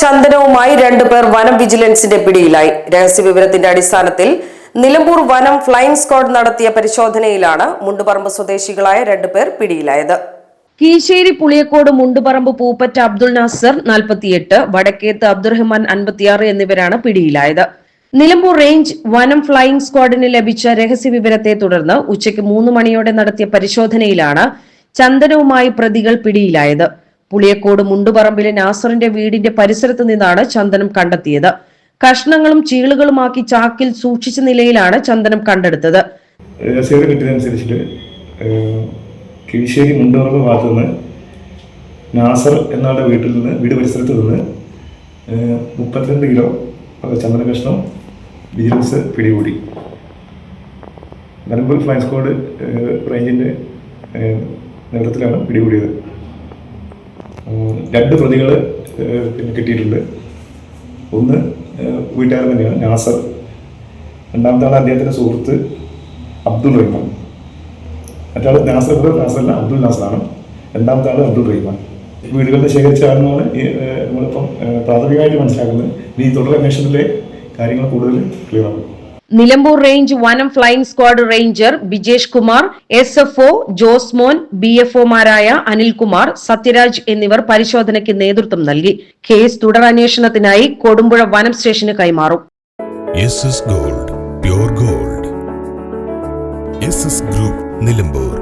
ചന്ദനവുമായി രണ്ടുപേർ വനം വിജിലൻസിന്റെ പിടിയിലായി. രഹസ്യവിവരത്തിന്റെ അടിസ്ഥാനത്തിൽ നിലമ്പൂർ വനം ഫ്ലൈയിങ് സ്ക്വാഡ് നടത്തിയ പരിശോധനയിലാണ് മുണ്ടുപറമ്പ് സ്വദേശികളായ രണ്ടുപേർ പിടിയിലായത്. കീശേരി പുളിയക്കോട് മുണ്ടുപറമ്പ് പൂപ്പറ്റ അബ്ദുൾ നാസർ നാൽപ്പത്തിയെട്ട് വടക്കേത്ത് അബ്ദുറഹ്മാൻ അൻപത്തിയാറ് എന്നിവരാണ് പിടിയിലായത്. നിലമ്പൂർ റേഞ്ച് വനം ഫ്ലൈയിങ് സ്ക്വാഡിന് ലഭിച്ച രഹസ്യവിവരത്തെ തുടർന്ന് ഉച്ചയ്ക്ക് മൂന്ന് മണിയോടെ നടത്തിയ പരിശോധനയിലാണ് ചന്ദനവുമായി പ്രതികൾ പിടിയിലായത്. പുളിയക്കോട് മുണ്ടുപറമ്പിലെ നാസറിന്റെ വീടിന്റെ പരിസരത്ത് നിന്നാണ് ചന്ദനം കണ്ടെത്തിയത്. കഷ്ണങ്ങളും ചീളുകളുമാക്കി ചാക്കിൽ സൂക്ഷിച്ച നിലയിലാണ് ചന്ദനം കണ്ടെടുത്തത്. കിട്ടിയതനുസരിച്ചിട്ട് കിഴിശ്ശേരി മുണ്ടുപറമ്പ് ഭാഗത്ത് നിന്ന് നാസർ എന്നാളുടെ വീട്ടിൽ നിന്ന് വീട് പരിസരത്ത് നിന്ന് മുപ്പത്തിരണ്ട് കിലോ ചന്ദന കഷ്ണം വിജിലൻസ് പിടികൂടി. നിലമ്പൂർ ഫ്ലൈ സ്ക്വാഡ് റേഞ്ചിന്റെ നേതൃത്വത്തിലാണ് പിടികൂടിയത്. രണ്ട് പ്രതികൾ പിന്നെ കിട്ടിയിട്ടുണ്ട്. ഒന്ന് വീട്ടുകാരൻ തന്നെയാണ് നാസർ. രണ്ടാമത്തെ ആൾ അദ്ദേഹത്തിന്റെ സുഹൃത്ത് അബ്ദുൾ റഹ്മാൻ. മറ്റാൾ നാസർ നാസറല്ല അബ്ദുൾ നാസറാണ്. രണ്ടാമത്തെ ആൾ അബ്ദുൾ റഹ്മാൻ. വീടുകളിൽ ശേഖരിച്ച ആളെന്നാണ് നമ്മളിപ്പം പ്രാഥമികമായിട്ട് മനസ്സിലാക്കുന്നത്. ഇനി തുടർ അന്വേഷണത്തിലെ കാര്യങ്ങൾ കൂടുതൽ ക്ലിയർ ആകും. നിലമ്പൂർ റേഞ്ച് വനം flying squad ranger Bijesh Kumar S F O Josemon B F ഒമാരായ Anilkumar Sathyaraj എന്നിവർ പരിശോധനയ്ക്ക് നേതൃത്വം നൽകി. കേസ് തുടരന്വേഷണത്തിനായി കൊടുമ്പുഴ വനം സ്റ്റേഷന് കൈമാറും. Gold gold. ഗ്രൂപ്പ് നിലമ്പൂർ.